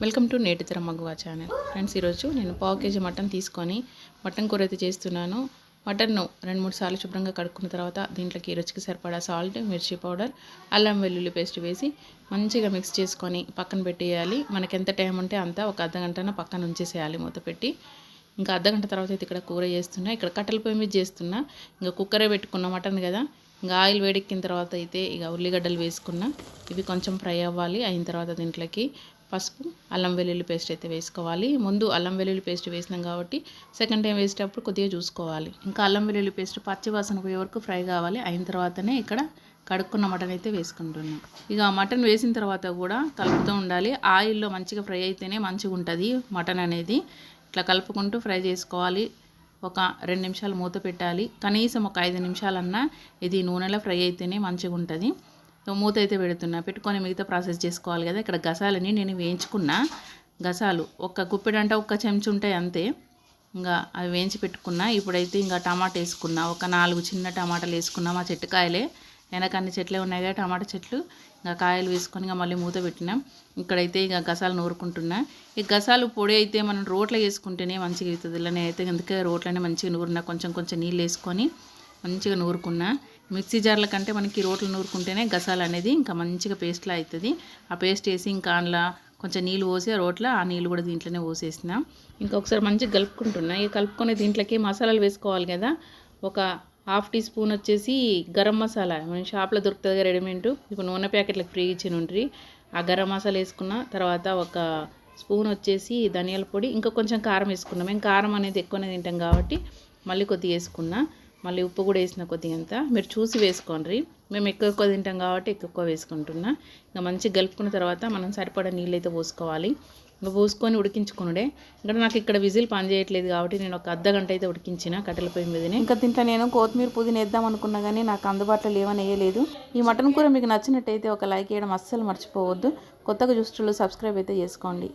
Welcome to నేటితర మగువా channel friends ఈరోజు నేను పావు కేజీ మటన్ తీసుకొని మటన్ కూర అయితే చేస్తున్నాను. మటన్ను రెండు మూడు సార్లు శుభ్రంగా కడుక్కున్న తర్వాత దీంట్లోకి రుచికి సరిపడా సాల్ట్ మిర్చి పౌడర్ అల్లం వెల్లుల్లి పేస్ట్ వేసి మంచిగా మిక్స్ చేసుకొని పక్కన పెట్టేయాలి. మనకి ఎంత టైం ఉంటే అంత ఒక అర్ధగంటన పక్కన ఉంచేసేయాలి మూత పెట్టి. ఇంకా అర్ధగంట తర్వాత అయితే ఇక్కడ కూర చేస్తున్నా. ఇక్కడ కట్టెల పొయ్యి మీద చేస్తున్నా. ఇంకా కుక్కరే పెట్టుకున్న మటన్ కదా. ఇంకా ఆయిల్ వేడెక్కిన తర్వాత అయితే ఇక ఉల్లిగడ్డలు వేసుకున్నా. ఇవి కొంచెం ఫ్రై అవ్వాలి. అయిన తర్వాత దీంట్లోకి పసుపు అల్లం వెల్లుల్లి పేస్ట్ అయితే వేసుకోవాలి. ముందు అల్లం వెల్లుల్లి పేస్ట్ వేసినాం కాబట్టి సెకండ్ టైం వేసేటప్పుడు కొద్దిగా చూసుకోవాలి. ఇంకా అల్లం వెల్లుల్లి పేస్ట్ పచ్చివాసన పోయే వరకు ఫ్రై కావాలి. అయిన తర్వాతనే ఇక్కడ కడుక్కున్న మటన్ అయితే వేసుకుంటున్నాం. ఇక మటన్ వేసిన తర్వాత కూడా కలుపుతూ ఉండాలి. ఆయిల్లో మంచిగా ఫ్రై అయితేనే మంచిగా ఉంటుంది మటన్ అనేది. ఇట్లా కలుపుకుంటూ ఫ్రై చేసుకోవాలి. ఒక రెండు నిమిషాలు మూత పెట్టాలి. కనీసం ఒక ఐదు నిమిషాలన్నా ఇది నూనెలో ఫ్రై అయితేనే మంచిగా ఉంటుంది. సో మూత అయితే పెడుతున్నా. పెట్టుకొని మిగతా ప్రాసెస్ చేసుకోవాలి కదా. ఇక్కడ గసాలని నేను వేయించుకున్నా. గసాలు ఒక్క గుప్పెడంటే ఒక్క చెంచు ఉంటాయి అంతే. ఇంకా అవి వేయించి పెట్టుకున్నా. ఇప్పుడైతే ఇంకా టమాటా వేసుకున్నా. ఒక నాలుగు చిన్న టమాటాలు వేసుకున్నా మా చెట్టుకాయలే. వెనక అన్ని చెట్లే ఉన్నాయి కదా టమాటా చెట్లు ఇంకా కాయలు వేసుకొని ఇంకా మళ్ళీ మూత పెట్టినాం. ఇక్కడైతే ఇక గసాలు నూరుకుంటున్నా. ఈ గసాలు పొడి అయితే మనం రోట్లో వేసుకుంటేనే మంచిగా అవుతుంది ఇలా అయితే అందుకే రోట్లోనే మంచిగా నూరినా కొంచెం కొంచెం నీళ్ళు వేసుకొని మంచిగా నూరుకున్నా. మిక్సీ జార్ల కంటే మనకి రోట్లు నూరుకుంటేనే గసాలు అనేది ఇంకా మంచిగా పేస్ట్లా అవుతుంది. ఆ పేస్ట్ వేసి ఇంకా అందులో కొంచెం నీళ్ళు పోసి ఆ రోట్లో ఆ నీళ్ళు కూడా దీంట్లోనే పోసేసిన. ఇంకా ఒకసారి మంచిగా కలుపుకుంటున్నా. ఇక కలుపుకొని దీంట్లోకి మసాలాలు వేసుకోవాలి కదా. ఒక హాఫ్ టీ స్పూన్ వచ్చేసి గరం మసాలా. మన షాప్లో దొరుకుతుంది రెడీమేడ్. ఇప్పుడు నూనె ప్యాకెట్లకు ఫ్రీ ఇచ్చిన ఉంటుంది ఆ గరం మసాలా వేసుకున్న తర్వాత ఒక స్పూన్ వచ్చేసి ధనియాల పొడి ఇంకా కొంచెం కారం వేసుకున్నాం. మేము కారం అనేది ఎక్కువనే తింటాం కాబట్టి మళ్ళీ కొద్దిగా వేసుకున్నా. మళ్ళీ ఉప్పు కూడా వేసిన కొద్దిగంత. మీరు చూసి వేసుకోండి మేము ఎక్కువ ఎక్కువ తింటాం కాబట్టి ఎక్కువ ఎక్కువ వేసుకుంటున్నా. ఇంకా మంచిగా కలుపుకున్న తర్వాత మనం సరిపడా నీళ్ళు అయితే పోసుకోవాలి. ఇంకా పోసుకొని ఉడికించుకునుడే. ఇంకా నాకు ఇక్కడ విజిల్ పనిచేయట్లేదు కాబట్టి నేను ఒక అర్ధ గంట అయితే ఉడికించిన కట్టెల పొయ్యి మీదనే. ఇంకా దీంట్లో నేను కొత్తిమీర పుదీన వేద్దాం అనుకున్నా కానీ నాకు అందుబాటులో లేవని వేయలేదు ఈ మటన్ కూర మీకు నచ్చినట్టయితే ఒక లైక్ వేయడం అస్సలు మర్చిపోవద్దు. కొత్తగా చూస్తులు సబ్స్క్రైబ్ అయితే చేసుకోండి.